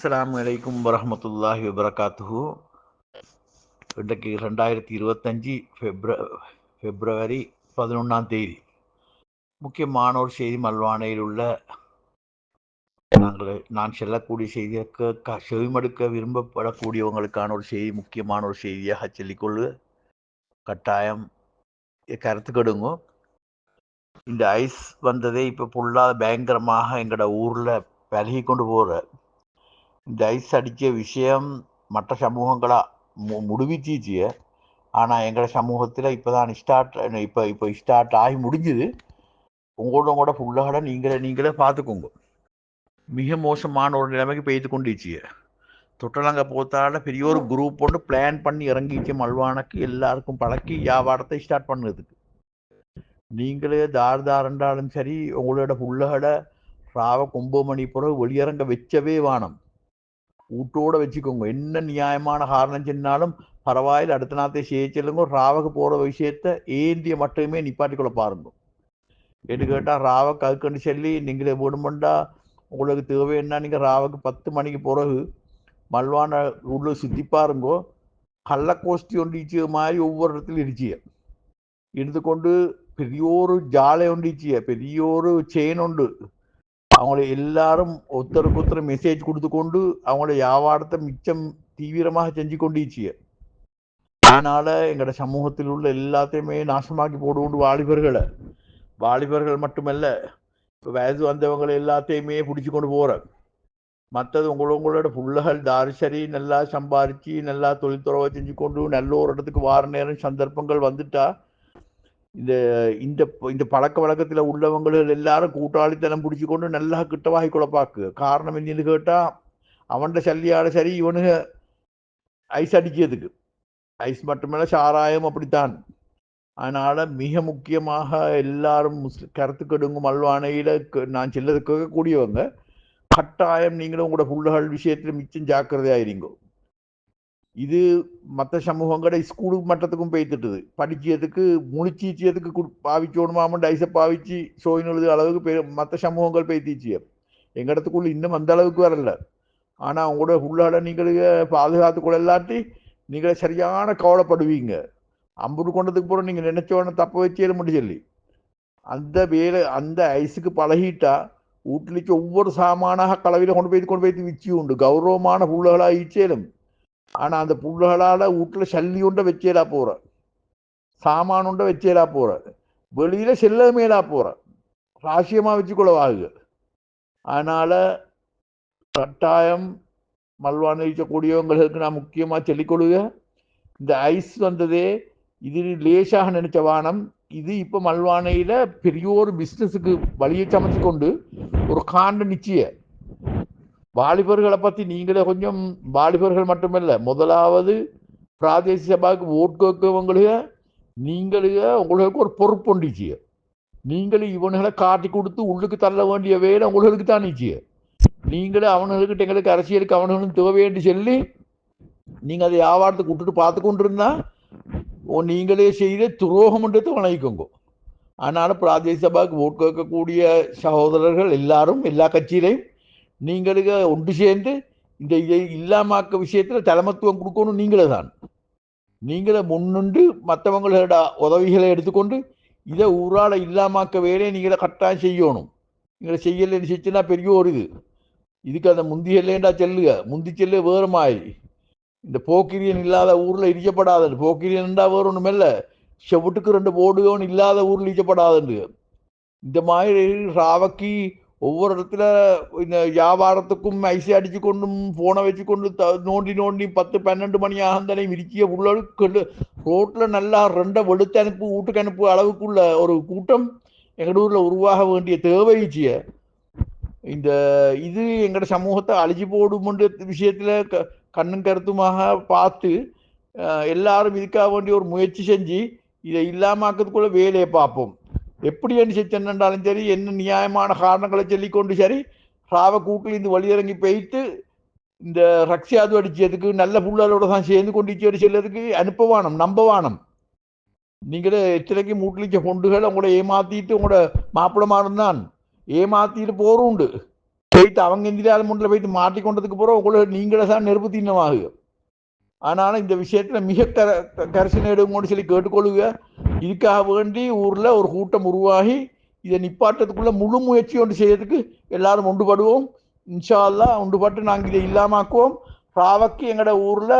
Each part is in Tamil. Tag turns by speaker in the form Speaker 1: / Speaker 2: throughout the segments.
Speaker 1: அஸ்லாம் வலைக்கும் வரமத்துல்லாஹி வபரகாத்துஹு. இன்றைக்கு ரெண்டாயிரத்தி இருபத்தஞ்சி ஃபெப்ர பிப்ரவரி பதினொன்றாம் தேதி. முக்கியமான ஒரு செய்தி மல்வானையில் உள்ள நாங்கள் நான் செல்லக்கூடிய செய்தியை க செவிமடுக்க விரும்பப்படக்கூடியவங்களுக்கான ஒரு செய்தி முக்கியமான ஒரு செய்தியாக சொல்லிக்கொள்ளு கட்டாயம் கருத்து கெடுங்க. இந்த ஐஸ் வந்ததே இப்போ ஃபுல்லாக பயங்கரமாக எங்களோட ஊரில் பழகி கொண்டு போகிற இந்த ஐஸ் அடித்த விஷயம் மற்ற சமூகங்களா மு முடிவிச்சிச்சு ஆனால் எங்களோட சமூகத்தில் இப்போ தான் ஸ்டார்ட் இப்போ இப்போ ஸ்டார்ட் ஆகி முடிஞ்சுது உங்களோட கூட ஃபுல்லாக நீங்களே நீங்களே பார்த்துக்கோங்க மிக மோசமான ஒரு நிலைமைக்கு பெய்து கொண்டுச்சு தொட்டலங்க போத்தால பெரிய ஒரு குரூப் ஒன்று பிளான் பண்ணி இறங்கிச்சு மல்வானக்கு எல்லாருக்கும் பழக்கி வியாபாரத்தை ஸ்டார்ட் பண்ணுறதுக்கு நீங்களே தார் தாரண்டாலும் சரி உங்களோட புள்ளகட ராவ ஒம்பது மணி பிறகு வெளியிறங்க வச்சவே வானம் வீட்டோட வச்சுக்கோங்க என்ன நியாயமான காரணம் சொன்னாலும் பரவாயில்ல அடுத்த நாத்தை செய்யச்சலுங்க ராவுக்கு போகிற விஷயத்த ஏந்திய மட்டுமே நிப்பாட்டிக்கொள்ள பாருங்க என்று கேட்டால் ராவக்கு அதுக்கண்டு சொல்லி நீங்களே வேணுமெண்டா உங்களுக்கு தேவைன்னா நீங்கள் ராவுக்கு பத்து மணிக்கு பிறகு மல்வான உள்ள சுற்றி பாருங்கோ கள்ளக்கோஷ்டி ஒன்று மாதிரி ஒவ்வொரு இடத்துல இருச்சிய எடுத்துக்கொண்டு பெரிய ஒரு ஜாலை ஒன்றிச்சிய பெரிய ஒரு செயின் உண்டு அவங்கள எல்லாரும் ஒருத்தருக்கு ஒருத்தர் மெசேஜ் கொடுத்து கொண்டு அவங்களோட வியாபாரத்தை மிச்சம் தீவிரமாக செஞ்சு கொண்டிச்சிய அதனால எங்களோட சமூகத்தில் உள்ள எல்லாத்தையுமே நாசமாக்கி போடுவோண்டு வாலிபர்களை. வாலிபர்கள் மட்டுமல்ல இப்போ வயது வந்தவங்களை எல்லாத்தையுமே பிடிச்சி கொண்டு போகிற மற்றது உங்களோட உங்களோட புள்ளகள் தாரிசரி நல்லா சம்பாரித்து நல்லா தொழில்துறவை செஞ்சு கொண்டு நல்ல ஒரு இடத்துக்கு வார நேரம் சந்தர்ப்பங்கள் வந்துட்டா இந்த இந்த இந்த பழக்க வழக்கத்தில் உள்ளவங்கள் எல்லாரும் கூட்டாளித்தனம் பிடிச்சி கொண்டு நல்லா கிட்டவாகி குழப்பாக்கு. காரணம் என்னன்னு கேட்டால் அவன்கிட்ட சல்லியாட சரி இவனுங்க ஐஸ் அடிக்கிறதுக்கு ஐஸ் மட்டுமல்ல சாராயம் அப்படித்தான். அதனால் மிக முக்கியமாக எல்லாரும் முஸ்லிம் கருத்து அல்வானையில் நான் சில்லது கேட்கக்கூடியவங்க கட்டாயம் நீங்களும் உங்களோட புள்ளுகள் விஷயத்தில் மிச்சம் ஜாக்கிரதையாயிருங்கோ இது மற்ற சமூகங்கட ஸ்கூலுக்கு மட்டத்துக்கும் போய்த்துட்டுது படிச்சதுக்கு முழிச்சீச்சியதுக்கு கு பாவிச்சோணுமாமன் டைஸை பாவிச்சு சோயினுள்ளது அளவுக்கு பெரிய மற்ற சமூகங்கள் போய்த்திச்சு எங்கடத்துக்குள்ள இன்னும் அந்த அளவுக்கு வரல. ஆனால் அவங்களோட உள்ளாட நீங்கள் பாதுகாத்து கூட இல்லாட்டி நீங்களே சரியான கவலைப்படுவீங்க. அம்புட்டு கொண்டதுக்கு போகிற நீங்கள் நினச்சோடனே தப்ப வச்சே முடிச்சல்லி அந்த வேலை அந்த ஐஸுக்கு பழகிட்டா வீட்டிலிச்சு ஒவ்வொரு சாமானாக கலவையில் கொண்டு போய் கொண்டு போய் விச்சு உண்டு. கௌரவமான புள்ளகளாக ஈச்சேலும் ஆனால் அந்த புள்ளகளால் வீட்டில் சல்லி உண்டை வச்சேலா போகிற சாமான் உண்டை வச்சேலா போகிற வெளியில் செல்ல மேலா போகிற ராசியமாக வச்சுக்கொள்ள வாகுக. அதனால் கட்டாயம் மல்வான் இருக்கக்கூடியவங்களுக்கு நான் முக்கியமாக சொல்லிக்கொள்ளுக இந்த ஐஸ் வந்ததே இது லேசாக நினைச்ச வானம். இது இப்போ மல்வானையில் பெரிய ஒரு பிஸ்னஸுக்கு வழியை சமைச்சு கொண்டு ஒரு காண்ட நிச்சய. வாலிபர்களை பற்றி நீங்களே கொஞ்சம் வாலிபர்கள் மட்டுமல்ல முதலாவது பிராதேசிய சபாவுக்கு ஓட் கேட்கவங்களுக்கு நீங்களுக உங்களுக்கு ஒரு பொறுப்பு ஒன்றிச்சிய நீங்களும் இவனுகளை காட்டி கொடுத்து உள்ளுக்கு தள்ள வேண்டிய வேலை உங்களுக்கு தான் நிச்சய நீங்களே அவனுக்கிட்ட எங்களுக்கு அரசியலுக்கு அவனுகளும் தேவையேன்னு சொல்லி நீங்கள் அதை வியாபாரத்துக்கு விட்டுட்டு பார்த்து கொண்டு இருந்தா நீங்களே செய்த துரோகம்ன்றதை வணங்கிக்கோங்க அதனால் பிராதேச சபாவுக்கு ஓட் கேட்கக்கூடிய சகோதரர்கள் எல்லாரும் எல்லா கட்சியிலையும் நீங்களுக்கு ஒன்று சேர்ந்து இந்த இதை இல்லாமாக்க விஷயத்தில் தலைமத்துவம் கொடுக்கணும் நீங்களே தான் நீங்களே முன்னின்று மற்றவங்களோட உதவிகளை எடுத்துக்கொண்டு இதை ஊரால் இல்லாமாக்க வேலையை நீங்களே கட்டாயம் செய்யணும். நீங்களை செய்யலைன்னு செஞ்சுன்னா பெரிய ஒரு இது இதுக்கு அந்த முந்தி இல்லைண்டா செல்லுக. முந்தி செல்லு வேறு மாதிரி இந்த போக்கிரியன் இல்லாத ஊரில் இடிக்கப்படாது போக்கிரியன்டா வேறு ஒன்றும் இல்லை செவுட்டுக்கு ரெண்டு போடுகோன்னு இல்லாத ஊரில் இடிக்கப்படாதுண்டு இந்த மாதிரி ராவக்கி ஒவ்வொரு இடத்துல இந்த வியாபாரத்துக்கும் ஐசி அடிச்சு கொண்டும் ஃபோனை வச்சு கொண்டு த நோண்டி நோண்டி பத்து பன்னெண்டு மணி ஆகந்தானே விரிக்கிய உள்ளவர்களுக்கு ரோட்டில் நல்லா ரெண்டை வெளுத்து அனுப்பு வீட்டுக்கு அனுப்பு அளவுக்குள்ள ஒரு கூட்டம் எங்கள் ஊரில் உருவாக வேண்டிய தேவைச்சிய இந்த இது எங்களோட சமூகத்தை அழிஞ்சு போடும்ன்ற விஷயத்தில் க கண்ணும் கருத்துமாக பார்த்து எல்லாரும் இதுக்காக வேண்டிய ஒரு முயற்சி செஞ்சு இதை இல்லாமாக்கிறதுக்குள்ள வேலையை பார்ப்போம். எப்படி என்று சரி என்ன நியாயமான காரணங்களை சொல்லிக்கொண்டு சரி ராவ கூட்டில் இந்த வழியிறங்கி போயிட்டு இந்த ரக்ஷியாது அடிச்சதுக்கு நல்ல புள்ளலோட தான் சேர்ந்து கொண்டு செல்லதுக்கு அனுப்பவானம் நம்பவானம். நீங்களே எத்தனைக்கு மூட்டிலிச்ச பொண்டுகள் உங்களை ஏமாத்திட்டு உங்களோட மாப்பிளமா தான். ஏமாத்திட்டு போரும் உண்டு போயிட்டு அவங்க எந்திரியாத முன்னில் போயிட்டு மாட்டிக்கொண்டதுக்கு பிறகு உங்களை நீங்களே தான் நெருப்பு தின்னமாகுங்க ஆனாலும் இந்த விஷயத்தில் மிக கர கரிசனை எடுங்கன்னு சொல்லி கேட்டுக்கொள்ளுங்க. இதுக்காக வேண்டி ஊரில் ஒரு கூட்டம் உருவாகி இதை நிப்பாட்டத்துக்குள்ள முழு முயற்சி ஒன்று செய்யறதுக்கு எல்லாரும் ஒன்றுபடுவோம். இன்ஷா ஒன்றுபட்டு நாங்கள் இதை இல்லாமாக்குவோம். ராவக்கு எங்களோட ஊரில்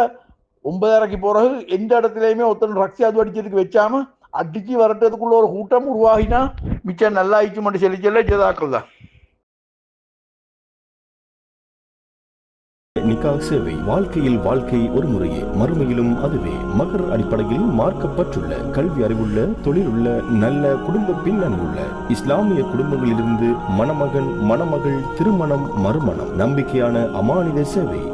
Speaker 1: ஒன்பதரைக்கு பிறகு எந்த இடத்துலையுமே ஒருத்தன் ரக்ஷி அது அடிச்சதுக்கு வச்சாம அடித்து வரட்டதுக்குள்ள ஒரு கூட்டம் உருவாகினா மிச்சம் நல்லா ஆயிடுச்சு மட்டும் சொல்லி சொல்ல ஜெதாக்கள் தான்.
Speaker 2: நிக்கா சேவை வாழ்க்கையில் வாழ்க்கை ஒரு முறையே. மறுமையிலும் அதுவே. மகர் அடிப்படையில் மார்க்கப்பட்டுள்ள கல்வி அறிவுள்ள தொழிலுள்ள நல்ல குடும்ப பின்னணியுள்ள இஸ்லாமிய குடும்பங்களிலிருந்து மணமகன் மணமகள் திருமணம் மறுமணம் நம்பிக்கையான அமானித சேவை.